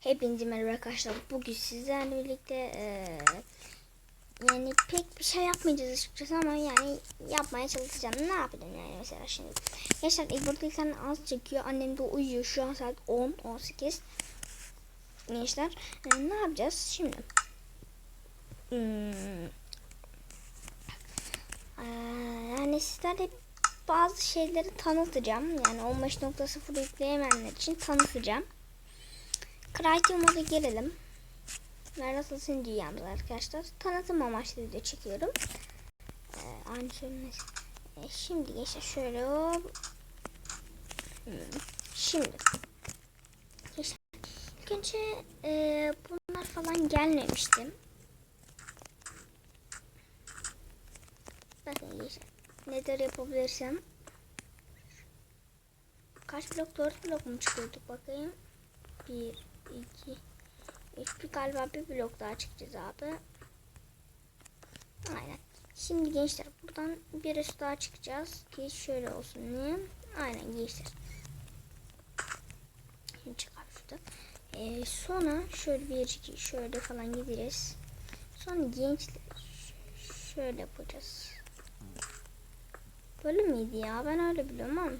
Hepinize merhaba arkadaşlar. Bugün sizlerle birlikte eee, yani pek bir şey yapmayacağız açıkçası ama yani yapmaya çalışacağım. Ne yapacağım yani mesela şimdi. Gençler burada tane az çekiyor. Annem de uyuyor. Şu an saat 10, 18. Gençler yani ne yapacağız şimdi? Hmm. Eee, yani sizlerle bazı şeyleri tanıtacağım. Yani 15.0 yükleyemeyenler için tanıtacağım. Creative moda girelim. Ve nasılsın dünyamız arkadaşlar. Tanıtım amaçlı video çekiyorum. Ee, aynı söyleme. Ee, şimdi geçe şöyle. Hmm, Şimdi. Geçe. İlk önce e, bunlar falan gelmemişti. Bakın geçe. Nedir yapabilirsem. Kaç blok? 4 blok mu çıkıyorduk bakayım. 1, 2, 3 bir galiba bir blok daha çıkacağız abi. Aynen. Şimdi gençler buradan bir üst daha çıkacağız ki şöyle olsun diye. Aynen gençler. Şimdi çıkar şurada. Ee, sonra şöyle bir iki şöyle falan gideriz. Sonra gençler şöyle yapacağız. Böyle miydi ya? Ben öyle biliyorum ama.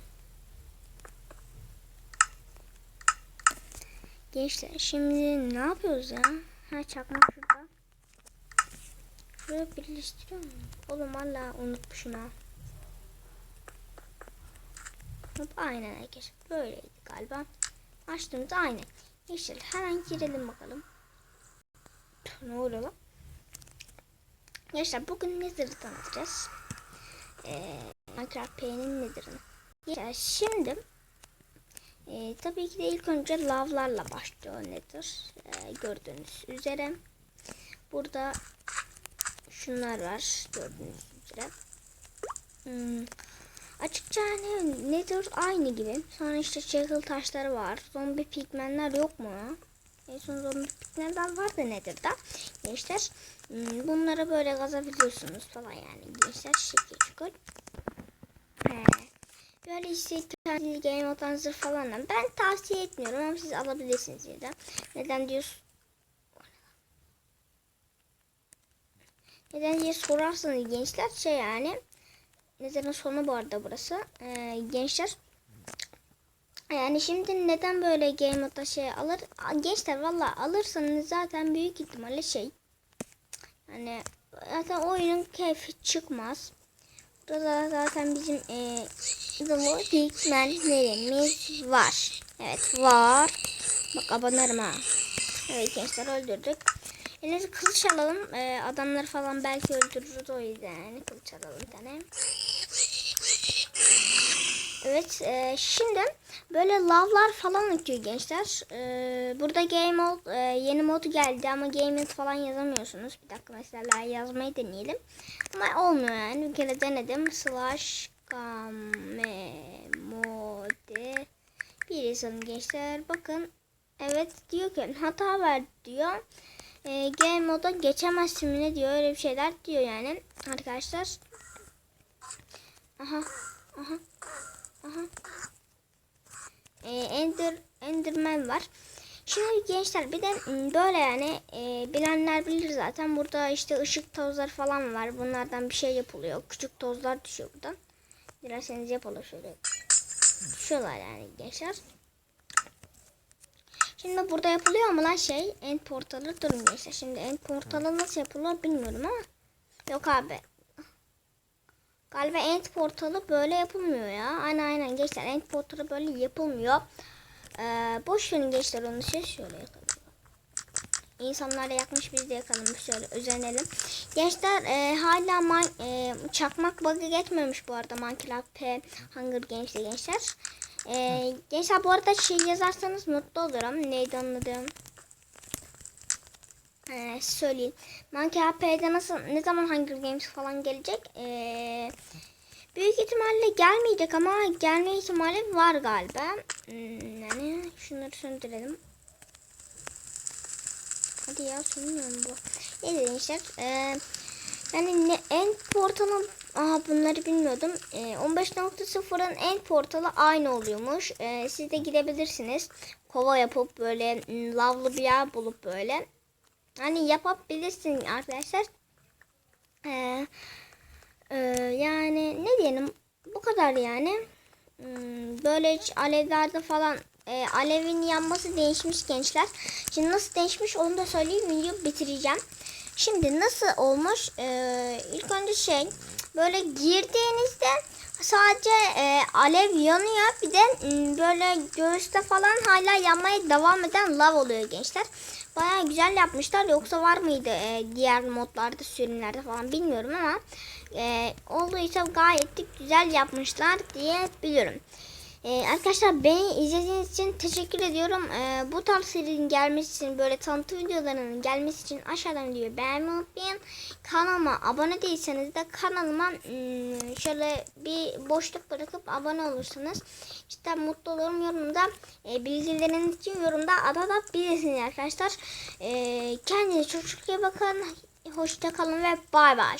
Gençler şimdi ne yapıyoruz ya? Ha çakmak şurada. Şuraya birleştiriyor muyum? Oğlum valla unutmuşum ha. Hop aynen arkadaşlar. Böyleydi galiba. Açtığımızda aynen. Gençler hemen girelim bakalım. Ne oluyor lan? Gençler bugün Nether'ı tanıtacağız. Ee, Minecraft P'nin Nether'ını. Gençler şimdi ee, tabii ki de ilk önce lavlarla başlıyor nedir? Ee, gördüğünüz üzere. Burada şunlar var gördüğünüz üzere. Hmm, açıkça hani nedir aynı gibi. Sonra işte çakıl taşları var. Zombi pigmenler yok mu? En son zombi pigmenler var da nedir da? Gençler hmm, bunları böyle kazabiliyorsunuz falan yani. Gençler şekil çukur. Böyle işte kendi game odan zırh falan. Ben tavsiye etmiyorum ama siz alabilirsiniz da. Neden diyorsun? Neden diye sorarsanız gençler şey yani. Neden'in sonu bu arada burası. Ee, gençler. Yani şimdi neden böyle game moda şey alır? Gençler valla alırsanız zaten büyük ihtimalle şey. Yani zaten oyunun keyfi çıkmaz. Burada zaten bizim e, The Pigmentlerimiz var. Evet var. Bak abanırım ha. Evet gençler öldürdük. Elinizi kılıç alalım. E, adamları falan belki öldürürüz o yüzden. Kılıç alalım bir tane. Evet e, şimdi böyle lavlar falan atıyor gençler. E, burada game mode e, yeni modu geldi ama game mode falan yazamıyorsunuz. Bir dakika mesela yazmayı deneyelim. Ama olmuyor yani. Bir kere denedim. Slash game mode bir yazalım gençler. Bakın evet diyor ki hata ver diyor. E, game moda geçemezsin ne diyor öyle bir şeyler diyor yani arkadaşlar. Aha aha aha. E, Ender Enderman var. Şimdi gençler bir de m, böyle yani e, bilenler bilir zaten. Burada işte ışık tozları falan var. Bunlardan bir şey yapılıyor. Küçük tozlar düşüyor buradan. Dilerseniz yapalım şöyle. Düşüyorlar yani gençler. Şimdi burada yapılıyor ama lan şey end portalı durun gençler. Şimdi end portalı nasıl yapılıyor bilmiyorum ama. Yok abi. Galiba end portalı böyle yapılmıyor ya. Aynen aynen gençler end portalı böyle yapılmıyor. Ee, boş verin gençler onu şey şöyle yakalım. İnsanlar yakmış biz de yakalım şöyle özenelim. Gençler e, hala man, e, çakmak bug'ı geçmemiş bu arada Minecraft P Hunger Games'te gençler. E, gençler bu arada şey yazarsanız mutlu olurum. Neydi anladım. Ee, söyleyeyim. Minecraft P'de nasıl ne zaman Hunger Games falan gelecek? Ee, büyük ihtimalle gelmeyecek ama gelme ihtimali var galiba. Hmm, yani şunları söndürelim. Hadi ya sönmüyor mu bu? Neyse gençler. Ee, Yani ne end portalı Aha bunları bilmiyordum. Ee, 15.0'ın end portalı aynı oluyormuş. Ee, siz de gidebilirsiniz. Kova yapıp böyle m, lavlı bir yer bulup böyle. Hani yapabilirsiniz arkadaşlar. Ee, e, yani ne diyelim bu kadar yani. Hmm, Böyle hiç alevlerde falan e, alevin yanması değişmiş gençler. Şimdi nasıl değişmiş onu da söyleyeyim video bitireceğim. Şimdi nasıl olmuş? Ee, ilk önce şey böyle girdiğinizde sadece e, alev yanıyor. Bir de m, böyle göğüste falan hala yanmaya devam eden lav oluyor gençler. Baya güzel yapmışlar. Yoksa var mıydı e, diğer modlarda sürümlerde falan bilmiyorum ama e, olduysa gayet güzel yapmışlar diye biliyorum. Ee, arkadaşlar beni izlediğiniz için teşekkür ediyorum. Ee, bu tarz serinin gelmesi için böyle tanıtım videolarının gelmesi için aşağıdan videoyu beğenmeyi unutmayın. Kanalıma abone değilseniz de kanalıma hmm, şöyle bir boşluk bırakıp abone olursanız işte mutlu olurum. Yorumda e, bilgileriniz için yorumda atabilirsiniz arkadaşlar. Ee, kendinize çok çok iyi bakın. Hoşça kalın ve bay bay.